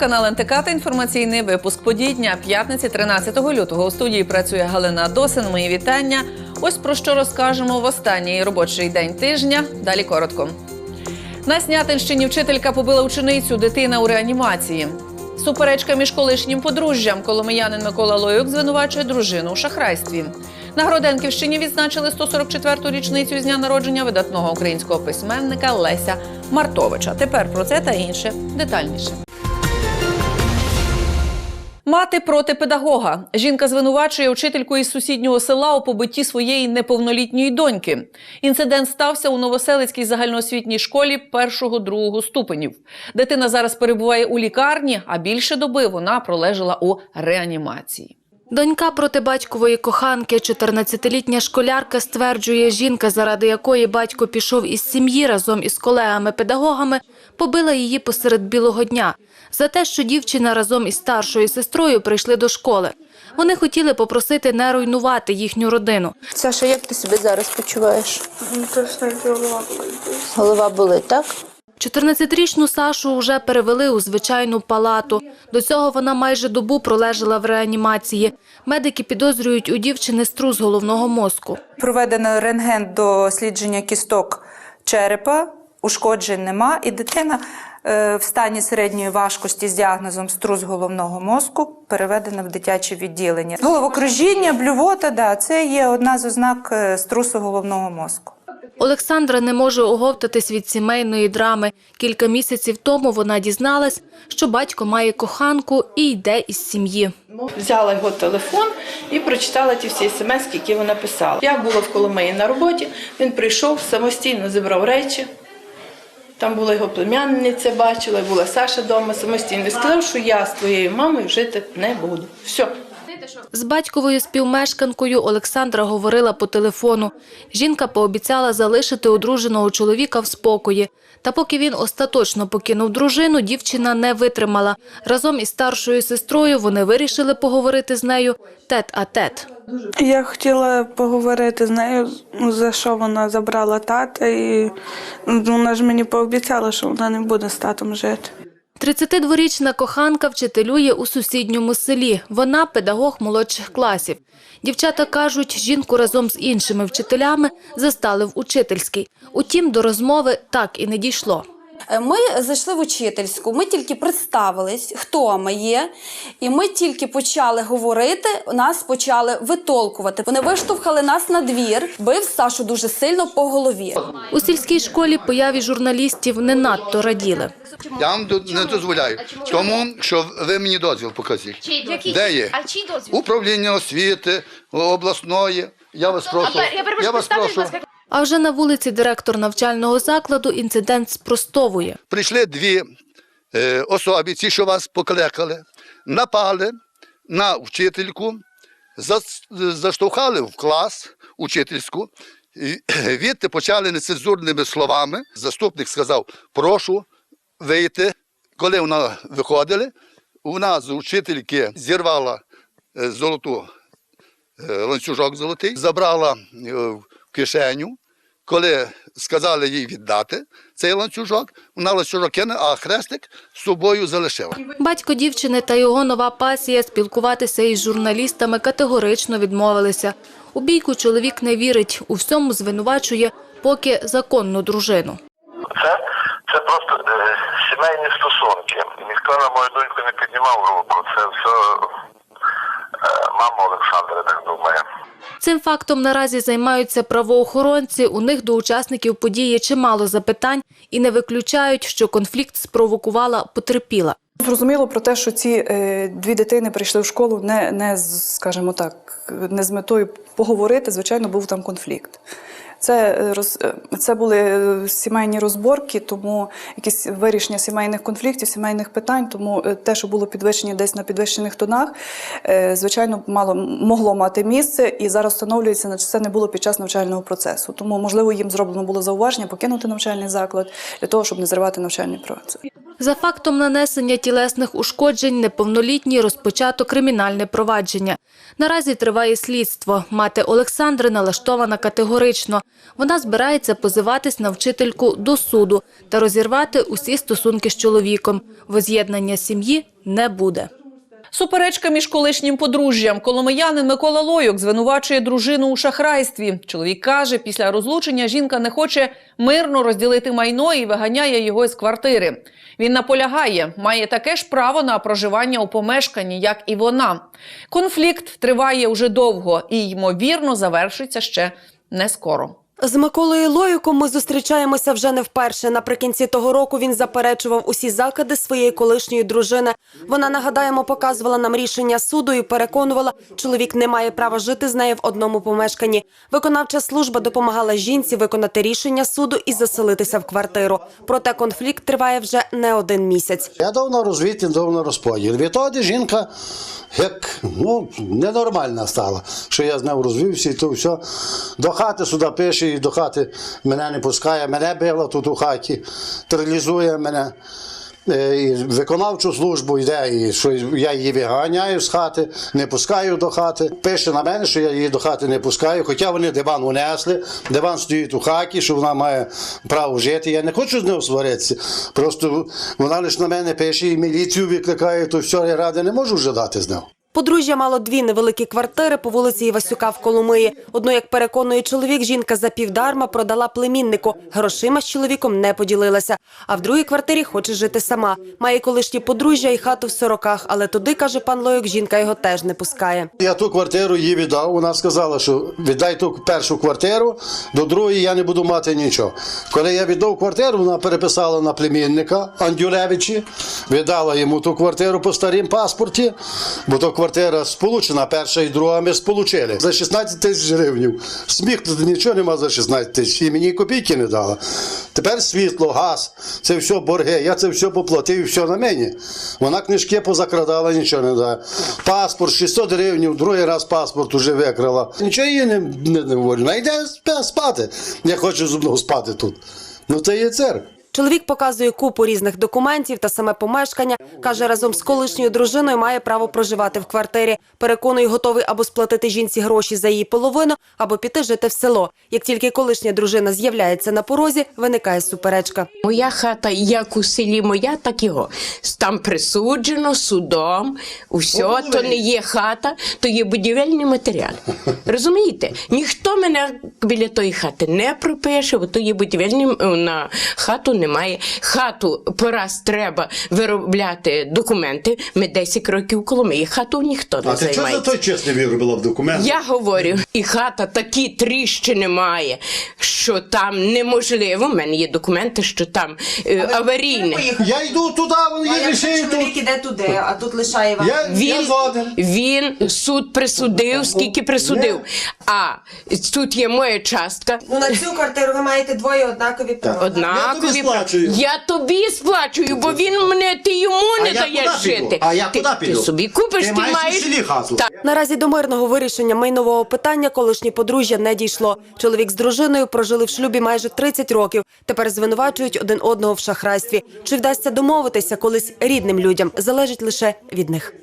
телеканал НТК та інформаційний випуск подій дня п'ятниці 13 лютого. У студії працює Галина Досин. Мої вітання. Ось про що розкажемо в останній робочий день тижня. Далі коротко. На Снятинщині вчителька побила ученицю, дитина у реанімації. Суперечка між колишнім подружжям. Коломиянин Микола Лоюк звинувачує дружину у шахрайстві. На Гроденківщині відзначили 144-ту річницю з дня народження видатного українського письменника Леся Мартовича. Тепер про це та інше детальніше. Мати проти педагога. Жінка звинувачує учительку із сусіднього села у побитті своєї неповнолітньої доньки. Інцидент стався у Новоселицькій загальноосвітній школі першого-другого ступенів. Дитина зараз перебуває у лікарні, а більше доби вона пролежала у реанімації. Донька проти батькової коханки, 14-літня школярка, стверджує, жінка, заради якої батько пішов із сім'ї разом із колегами-педагогами, побила її посеред білого дня за те, що дівчина разом із старшою сестрою прийшли до школи. Вони хотіли попросити не руйнувати їхню родину. Саша, як ти себе зараз почуваєш? Ну, Просто голова болить. Голова болить, так? 14-річну Сашу вже перевели у звичайну палату. До цього вона майже добу пролежала в реанімації. Медики підозрюють у дівчини струс головного мозку. Проведено рентген дослідження кісток черепа, ушкоджень нема, і дитина в стані середньої важкості з діагнозом струс головного мозку переведена в дитяче відділення. Головокружіння, блювота, да, це є одна з ознак е, струсу головного мозку. Олександра не може оговтатись від сімейної драми. Кілька місяців тому вона дізналась, що батько має коханку і йде із сім'ї. Взяла його телефон і прочитала ті всі смс, які вона писала. Я була в Коломиї на роботі, він прийшов, самостійно зібрав речі. Там була його племянниця, бачила, була Саша вдома самостійно. Сказав, що я з твоєю мамою жити не буду. Все. З батьковою співмешканкою Олександра говорила по телефону. Жінка пообіцяла залишити одруженого чоловіка в спокої. Та поки він остаточно покинув дружину, дівчина не витримала. Разом із старшою сестрою вони вирішили поговорити з нею тет-а-тет. Я хотіла поговорити з нею, ну, за що вона забрала тата, і вона ж мені пообіцяла, що вона не буде з татом жити. 32-річна коханка вчителює у сусідньому селі. Вона педагог молодших класів. Дівчата кажуть, жінку разом з іншими вчителями застали в учительській. Утім, до розмови так і не дійшло. Е, Ми зайшли в учительську, ми тільки представились, хто ми є, і ми тільки почали говорити, нас почали витолкувати. Вони виштовхали нас на двір, бив Сашу дуже сильно по голові. У сільській школі появі журналістів не надто раділи. Я вам не дозволяю, тому що ви мені дозвіл покажіть. Де є? А чий дозвіл? Управління освіти, обласної. Я вас прошу. Я вас прошу. А вже на вулиці директор навчального закладу інцидент спростовує. Прийшли дві е, особи, ці, що вас покликали, напали на вчительку, заштовхали в клас учительську. І відти почали нецензурними словами. Заступник сказав: прошу вийти. Коли вона виходили, вона з учительки зірвала е, золоту е, ланцюжок золотий, забрала е, кишеню. Коли сказали їй віддати цей ланцюжок, вона ланцюжок кине, а хрестик з собою залишила. Батько дівчини та його нова пасія спілкуватися із журналістами категорично відмовилися. У бійку чоловік не вірить, у всьому звинувачує поки законну дружину. Це, це просто е, сімейні стосунки. Ніхто на мою доньку не піднімав руку. Це все мама Олександра так думає. Цим фактом наразі займаються правоохоронці. У них до учасників події чимало запитань і не виключають, що конфлікт спровокувала потерпіла. Зрозуміло про те, що ці е, дві дитини прийшли в школу не, не з, скажімо так, не з метою поговорити. Звичайно, був там конфлікт. Це, е, роз, е, це були е, сімейні розборки, тому якісь вирішення сімейних конфліктів, сімейних питань. Тому те, що було підвищення десь на підвищених тонах, звичайно, мало могло мати місце, і зараз встановлюється, що це не було під час навчального процесу. Тому, можливо, їм зроблено було зауваження покинути навчальний заклад для того, щоб не зривати навчальний процес. За фактом нанесення тілесних ушкоджень неповнолітній розпочато кримінальне провадження. Наразі триває слідство. Мати Олександри налаштована категорично. Вона збирається позиватись на вчительку до суду та розірвати усі стосунки з чоловіком. Воз'єднання сім'ї не буде. Суперечка між колишнім подружжям. Коломиянин Микола Лойок звинувачує дружину у шахрайстві. Чоловік каже, після розлучення жінка не хоче мирно розділити майно і виганяє його з квартири. Він наполягає, має таке ж право на проживання у помешканні, як і вона. Конфлікт триває уже довго і, ймовірно, завершиться ще не скоро. З Миколою Лоїком ми зустрічаємося вже не вперше. Наприкінці того року він заперечував усі закиди своєї колишньої дружини. Вона, нагадаємо, показувала нам рішення суду і переконувала, чоловік не має права жити з нею в одному помешканні. Виконавча служба допомагала жінці виконати рішення суду і заселитися в квартиру. Проте конфлікт триває вже не один місяць. Я давно розвід, він давно розподіл. Відтоді жінка як ну, ненормальна стала, що я з нею розвівся і то все. До хати сюди пише, і до хати мене не пускає, мене била тут у хаті, терилізує мене. Е, І виконавчу службу йде, і що я її виганяю з хати, не пускаю до хати. Пише на мене, що я її до хати не пускаю, хоча вони диван унесли, диван стоїть у хаті, що вона має право жити. Я не хочу з нею сваритися. Просто вона лише на мене пише і міліцію викликає, то все, я ради не можу вже дати з нею. Подружжя мало дві невеликі квартири по вулиці Івасюка в Коломиї. Одну, як переконує чоловік, жінка за півдарма продала племіннику. Грошима з чоловіком не поділилася. А в другій квартирі хоче жити сама. Має колишнє подружжя і хату в сороках, але туди, каже пан Лойок, жінка його теж не пускає. Я ту квартиру їй віддав. Вона сказала, що віддай ту першу квартиру, до другої я не буду мати нічого. Коли я віддав квартиру, вона переписала на племінника Андюлевичі, віддала йому ту квартиру по старім паспорті, бо то квартира сполучена, перша і друга ми сполучили. За 16 тисяч гривень. Сміх тут нічого нема за 16 тисяч. І мені копійки не дала. Тепер світло, газ, це все борги. Я це все поплатив, все на мені. Вона книжки позакрадала, нічого не дає. Паспорт 600 гривень, другий раз паспорт уже викрала. Нічого їй не, не, не. Вона йде спати. Я хочу зубного спати тут. Ну це є церква. Чоловік показує купу різних документів та саме помешкання. Каже, разом з колишньою дружиною має право проживати в квартирі. Переконує, готовий або сплатити жінці гроші за її половину, або піти жити в село. Як тільки колишня дружина з'являється на порозі, виникає суперечка. Моя хата як у селі моя, так і його. Там присуджено судом, усе, то не є хата, то є будівельний матеріал. Розумієте? Ніхто мене біля тої хати не пропише, бо то є будівельний на хату немає. Хату пораз треба виробляти документи. Ми 10 років коло ми. Хату ніхто не займається. чесний виробила в документи? Я говорю, і хата такі тріщини має, що там неможливо. У мене є документи, що там е, аварійне. Я йду туди, вони є рішення тут. іде туди, а тут лишає вам. Я, Він, він суд присудив, скільки присудив. А тут є моя частка. Ну на цю квартиру ви маєте двоє однакові права. Однакові. Я тобі сплачую. Я тобі сплачую, бо він мене ти йому не я даєш куди піду? жити. А я ти, куди ти піду? собі купиш, Ти маєш маєш. селі хату. Так. Наразі до мирного вирішення майнового питання колишнє подружжя не дійшло. Чоловік з дружиною прожили в шлюбі майже 30 років. Тепер звинувачують один одного в шахрайстві. Чи вдасться домовитися колись рідним людям, залежить лише від них.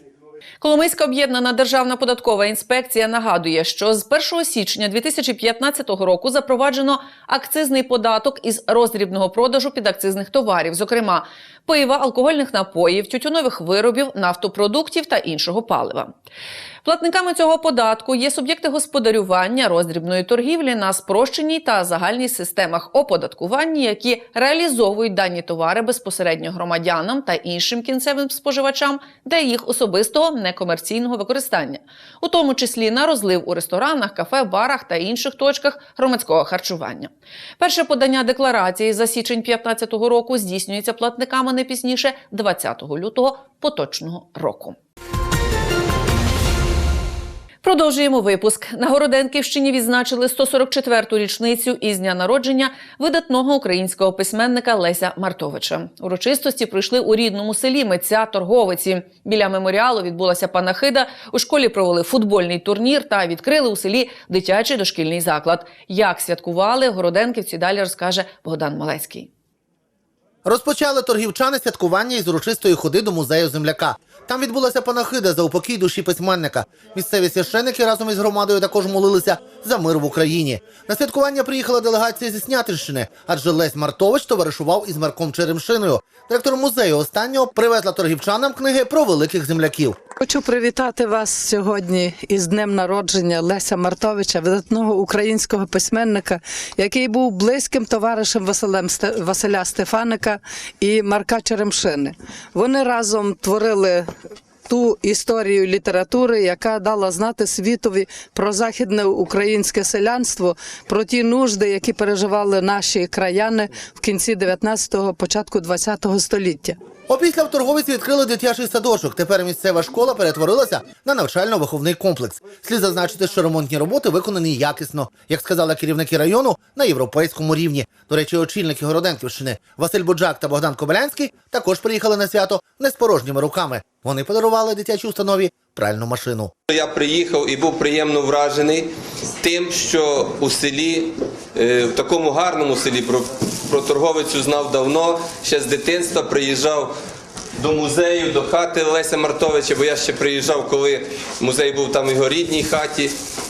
Коломийська об'єднана державна податкова інспекція нагадує, що з 1 січня 2015 року запроваджено акцизний податок із роздрібного продажу підакцизних товарів, зокрема пива, алкогольних напоїв, тютюнових виробів, нафтопродуктів та іншого палива. Платниками цього податку є суб'єкти господарювання роздрібної торгівлі на спрощеній та загальній системах оподаткування, які реалізовують дані товари безпосередньо громадянам та іншим кінцевим споживачам для їх особистого некомерційного використання, у тому числі на розлив у ресторанах, кафе, барах та інших точках громадського харчування. Перше подання декларації за січень 2015 року здійснюється платниками не пізніше 20 лютого поточного року. Продовжуємо випуск. На Городенківщині відзначили 144-ту річницю із дня народження видатного українського письменника Леся Мартовича. Урочистості пройшли у рідному селі митця торговиці. Біля меморіалу відбулася панахида. У школі провели футбольний турнір та відкрили у селі дитячий дошкільний заклад. Як святкували городенківці, далі розкаже Богдан Малецький. Розпочали торгівчани святкування із урочистої ходи до музею земляка. Там відбулася панахида за упокій душі письменника. Місцеві священики разом із громадою також молилися за мир в Україні. На святкування приїхала делегація зі Снятинщини, адже Лесь Мартович товаришував із Марком Черемшиною. Директор музею останнього привезла торгівчанам книги про великих земляків. Хочу привітати вас сьогодні із днем народження Леся Мартовича, видатного українського письменника, який був близьким товаришем Василем Василя Стефаника і Марка Черемшини. Вони разом творили. Ту історію літератури, яка дала знати світові про західне українське селянство, про ті нужди, які переживали наші краяни в кінці 19-го, початку 20-го століття. Опісля в торговиці відкрили дитячий садочок. Тепер місцева школа перетворилася на навчально-виховний комплекс. Слід зазначити, що ремонтні роботи виконані якісно, як сказали керівники району, на європейському рівні. До речі, очільники Городенківщини Василь Буджак та Богдан Кобилянський також приїхали на свято не з порожніми руками. Вони подарували дитячій установі пральну машину. Я приїхав і був приємно вражений тим, що у селі, е, в такому гарному селі, про, про торговицю знав давно, ще з дитинства приїжджав до музею, до хати Леся Мартовича, бо я ще приїжджав, коли музей був там в його рідній хаті.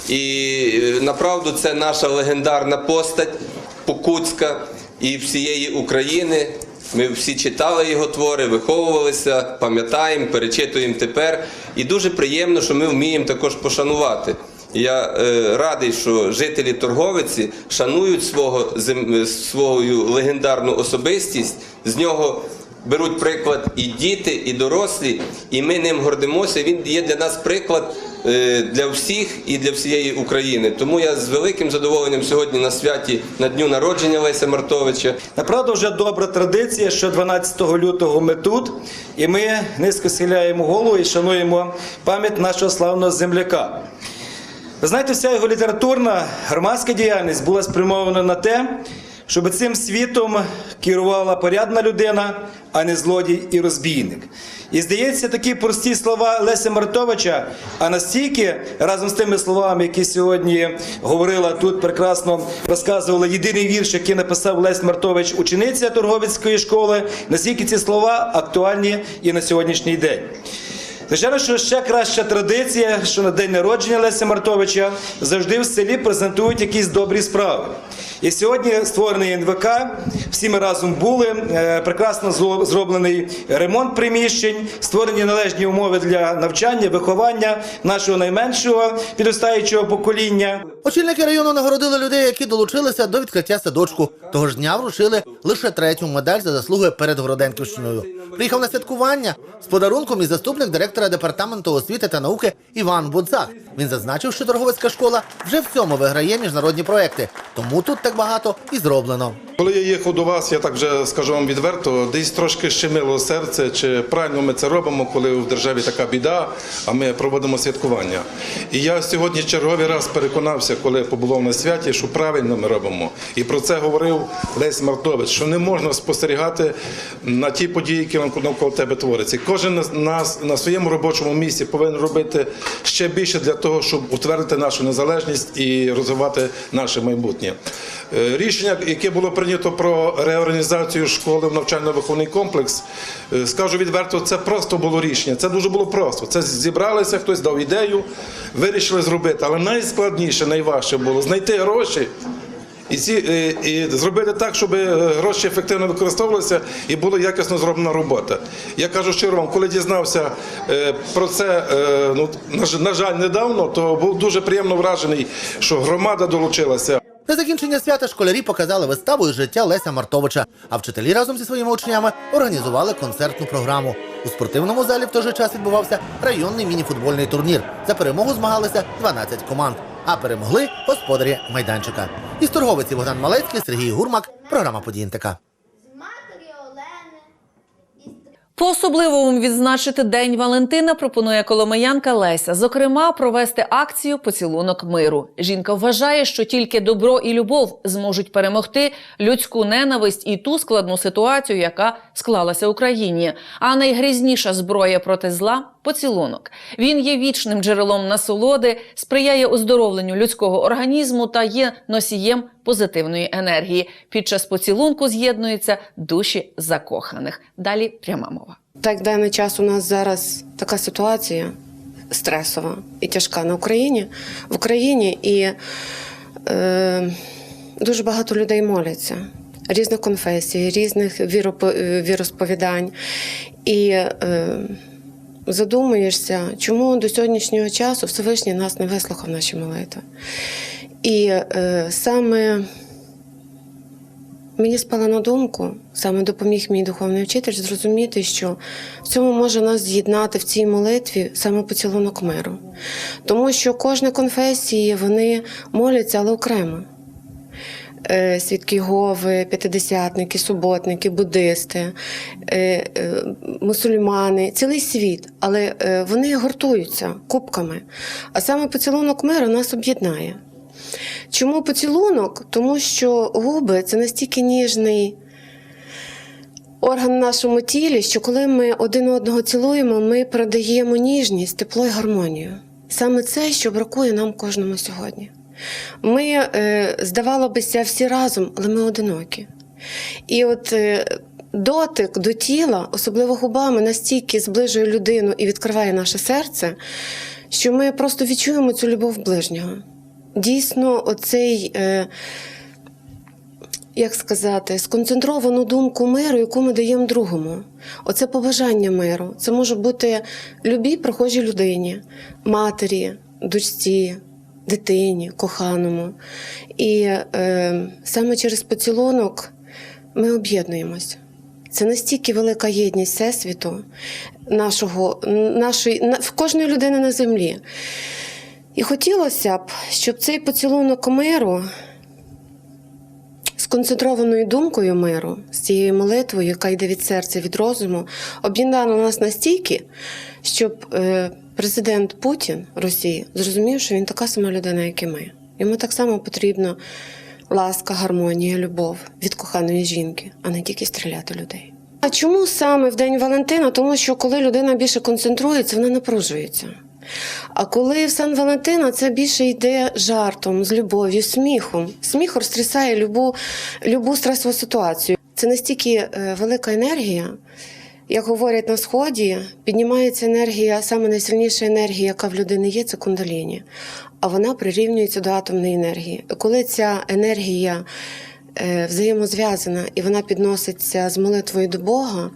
І е, направду це наша легендарна постать Покутська і всієї України. Ми всі читали його твори, виховувалися, пам'ятаємо, перечитуємо тепер. І дуже приємно, що ми вміємо також пошанувати. Я е, радий, що жителі торговиці шанують свого зем- свою легендарну особистість. З нього беруть приклад і діти, і дорослі, і ми ним гордимося. Він є для нас приклад е, для всіх і для всієї України. Тому я з великим задоволенням сьогодні на святі на дню народження Леся Мартовича Направду вже добра традиція, що 12 лютого ми тут, і ми низько схиляємо голову і шануємо пам'ять нашого славного земляка. Ви знаєте, вся його літературна громадська діяльність була спрямована на те, щоб цим світом керувала порядна людина, а не злодій і розбійник. І здається, такі прості слова Леся Мартовича, а настільки разом з тими словами, які сьогодні говорила тут, прекрасно розказувала єдиний вірш, який написав Лесь Мартович, учениця торговецької школи, настільки ці слова актуальні і на сьогоднішній день. Звичайно, що ще краща традиція, що на день народження Леся Мартовича завжди в селі презентують якісь добрі справи. І сьогодні створений НВК, всі ми разом були, е, прекрасно зроблений ремонт приміщень, створені належні умови для навчання, виховання нашого найменшого підростаючого покоління. Очільники району нагородили людей, які долучилися до відкриття садочку. Того ж дня вручили лише третю медаль за заслуги перед Городенківщиною. Приїхав на святкування з подарунком і заступник директора департаменту освіти та науки Іван Будзак. Він зазначив, що торговецька школа вже в цьому виграє міжнародні проекти, тому тут так багато і зроблено. Коли я їхав до вас, я так вже скажу вам відверто, десь трошки щемило серце, чи правильно ми це робимо, коли в державі така біда, а ми проводимо святкування. І я сьогодні черговий раз переконався, коли побував на святі, що правильно ми робимо. І про це говорив Лесь Мартович, що не можна спостерігати на ті події, які навколо тебе творяться. Кожен нас на своєму робочому місці повинен робити ще більше для того, щоб утвердити нашу незалежність і розвивати наше майбутнє. Е, Рішення, яке було прийнято про реорганізацію школи в навчально-виховний комплекс, е, скажу відверто, це просто було рішення. Це дуже було просто. Це зібралися, хтось дав ідею, вирішили зробити. Але найскладніше, найважче було знайти гроші. І, ці, е, і зробити так, щоб е, гроші ефективно використовувалися і була якісно зроблена робота. Я кажу щиро вам, коли дізнався е, про це, ну, на жаль, недавно, то був дуже приємно вражений, що громада долучилася. На закінчення свята школярі показали виставу із життя Леся Мартовича, а вчителі разом зі своїми учнями організували концертну програму. У спортивному залі в той же час відбувався районний мініфутбольний турнір. За перемогу змагалися 12 команд, а перемогли господарі майданчика. Із торговиці Богдан Малецький, Сергій Гурмак, програма «Події НТК». По-особливому відзначити День Валентина пропонує коломиянка Леся. Зокрема, провести акцію Поцілунок миру. Жінка вважає, що тільки добро і любов зможуть перемогти людську ненависть і ту складну ситуацію, яка склалася в Україні. А найгрізніша зброя проти зла поцілунок. Він є вічним джерелом насолоди, сприяє оздоровленню людського організму та є носієм позитивної енергії. Під час поцілунку з'єднуються душі закоханих. Далі пряма мова. Так, даний час у нас зараз така ситуація стресова і тяжка на Україні в Україні, і е, дуже багато людей моляться. Різних конфесій, різних е, віросповідань. І е, задумуєшся, чому до сьогоднішнього часу Всевишній нас не вислухав наші молитви. І е, саме Мені спало на думку, саме допоміг мій духовний вчитель зрозуміти, що в цьому може нас з'єднати в цій молитві саме поцілунок миру. Тому що кожна конфесії вони моляться, але окремо. Е, Свідки Єгови, п'ятидесятники, суботники, буддисти, е, е, мусульмани, цілий світ, але вони гуртуються кубками. А саме поцілунок миру нас об'єднає. Чому поцілунок? Тому що губи це настільки ніжний орган в нашому тілі, що коли ми один одного цілуємо, ми передаємо ніжність, тепло і гармонію. Саме це, що бракує нам кожному сьогодні. Ми, е, здавало бися, всі разом, але ми одинокі. І от е, дотик до тіла, особливо губами, настільки зближує людину і відкриває наше серце, що ми просто відчуємо цю любов ближнього. Дійсно, оцей, е, як сказати, сконцентровану думку миру, яку ми даємо другому. Оце побажання миру. Це може бути любій прохожій людині, матері, дочці, дитині, коханому. І е, саме через поцілунок ми об'єднуємося. Це настільки велика єдність Всесвіту, нашого, нашої, в кожної людини на землі. І хотілося б, щоб цей поцілунок миру з концентрованою думкою миру, з цією молитвою, яка йде від серця, від розуму, об'єднала нас настільки, щоб е, президент Путін Росії зрозумів, що він така сама людина, як і ми. Йому так само потрібна ласка, гармонія, любов від коханої жінки, а не тільки стріляти людей. А чому саме в День Валентина? Тому що коли людина більше концентрується, вона напружується. А коли в Сан Валентина це більше йде жартом, з любов'ю, сміхом. Сміх розтрясає любу, любу стресову ситуацію. Це настільки е, велика енергія, як говорять на сході, піднімається енергія, саме найсильніша енергія, яка в людини є, це кундаліні. А вона прирівнюється до атомної енергії. Коли ця енергія е, взаємозв'язана і вона підноситься з молитвою до Бога,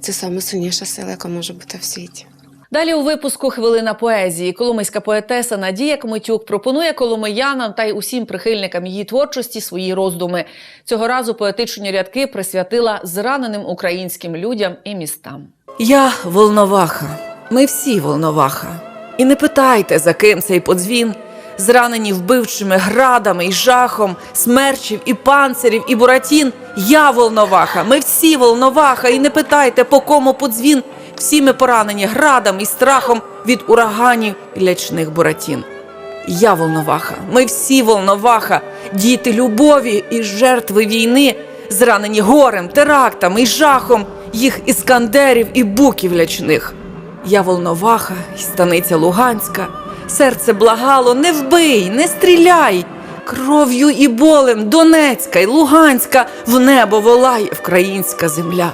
це саме сильніша сила, яка може бути в світі. Далі у випуску хвилина поезії. Коломийська поетеса Надія Кмитюк пропонує коломиянам та й усім прихильникам її творчості свої роздуми. Цього разу поетичні рядки присвятила зраненим українським людям і містам. Я волноваха, ми всі волноваха. І не питайте, за ким цей подзвін, зранені вбивчими градами і жахом, смерчів і панцирів, і буратін. Я волноваха, ми всі волноваха, і не питайте, по кому подзвін. Всі ми поранені градом і страхом від ураганів і лячних буратін. Я волноваха, ми всі волноваха, діти любові і жертви війни, зранені горем, терактами і жахом їх іскандерів і буків лячних. Я волноваха й станиця Луганська, серце благало, не вбий, не стріляй. Кров'ю і болем Донецька й Луганська в небо волає українська земля.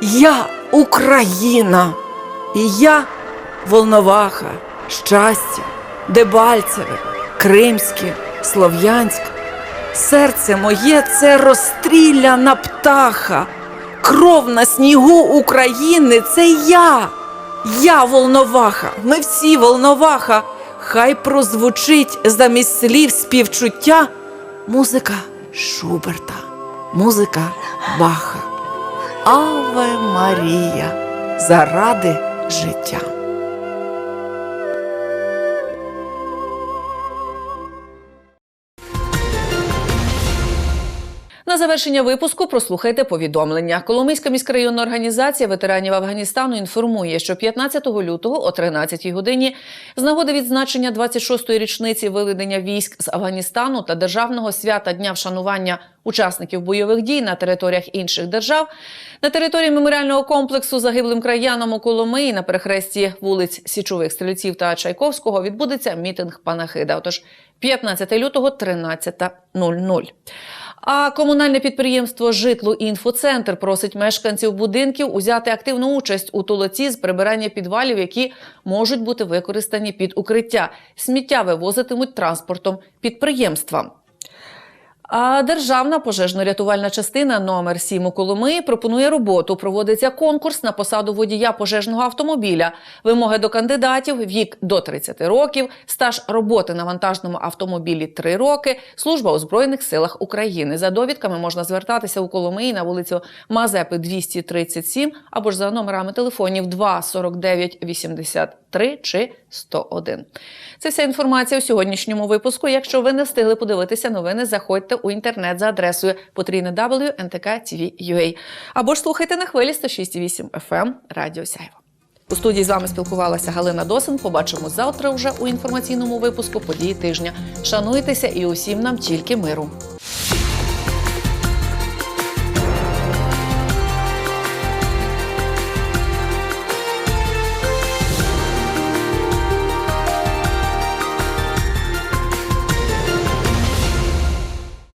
Я Україна, і я Волноваха, щастя, Дебальцеве, Кримське, Слов'янськ. Серце моє це розстріляна птаха, кров на снігу України це я. Я Волноваха, ми всі Волноваха. Хай прозвучить замість слів співчуття музика Шуберта, музика Баха. Аве Марія заради життя. На завершення випуску прослухайте повідомлення. Коломийська міськрайонна організація ветеранів Афганістану інформує, що 15 лютого о 13 годині з нагоди відзначення 26-ї річниці виведення військ з Афганістану та державного свята Дня вшанування учасників бойових дій на територіях інших держав на території меморіального комплексу загиблим краянам у Коломиї на перехресті вулиць Січових Стрільців та Чайковського відбудеться мітинг панахида. Отож, 15 лютого, 13.00. А комунальне підприємство Житло інфоцентр просить мешканців будинків узяти активну участь у толоці з прибирання підвалів, які можуть бути використані під укриття. Сміття вивозитимуть транспортом підприємства. А державна пожежно-рятувальна частина номер 7 у Коломиї пропонує роботу. Проводиться конкурс на посаду водія пожежного автомобіля. Вимоги до кандидатів: вік до 30 років, стаж роботи на вантажному автомобілі 3 роки, служба у збройних силах України. За довідками можна звертатися у Коломиї на вулицю Мазепи 237 або ж за номерами телефонів 2 49 83 чи 101. Це вся інформація у сьогоднішньому випуску. Якщо ви не встигли подивитися новини, заходьте у інтернет за адресою www.ntk.tv.ua або ж слухайте на хвилі 106,8 FM Радіо Сяйво. У студії з вами спілкувалася Галина Досин. Побачимо завтра вже у інформаційному випуску події тижня. Шануйтеся і усім нам тільки миру.